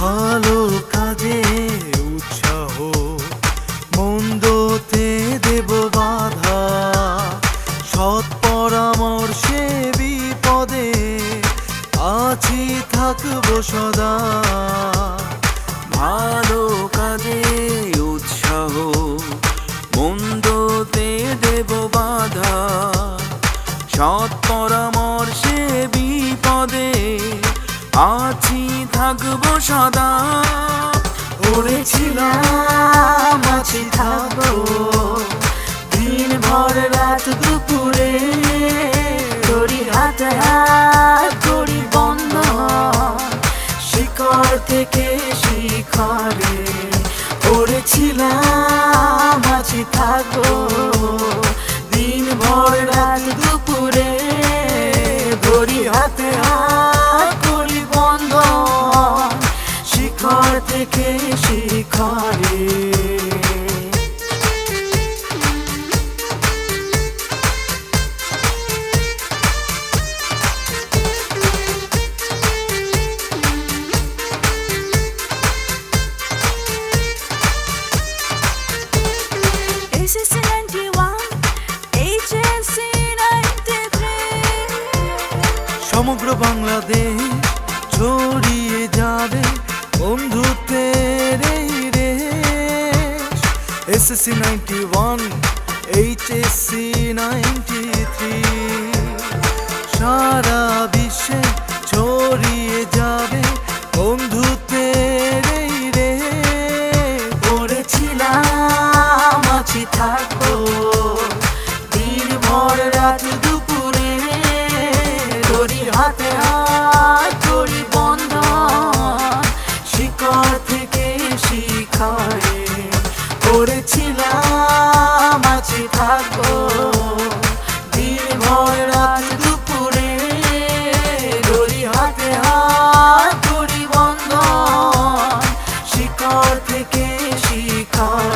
ভালো কাজে উৎসাহ মন্দতে দেব বাধা সৎ পরামর্শে বিপদে আছি থাকব সদা। থাকব সদা। উড়েছিলাম আছি থাকব। দিন ভর রাত দুপুরে তোরি হাতে হাত বন্ধ। শিকড় থেকে শিখরে উড়েছিলাম আছি থাকব। থেকে শিখরে SSC 91, HSC 93. সমগ্র বাংলাদেশ ছড়িয়ে যাবে বন্ধুত্বের এই রেশ SSC ninety one HSC ninety three সারা বিশ্বে ছড়িয়ে যাবে বন্ধুত্বের এই রেশ পড়েছিলাম, আছি থাকব। করেছিলাম আছি থাকো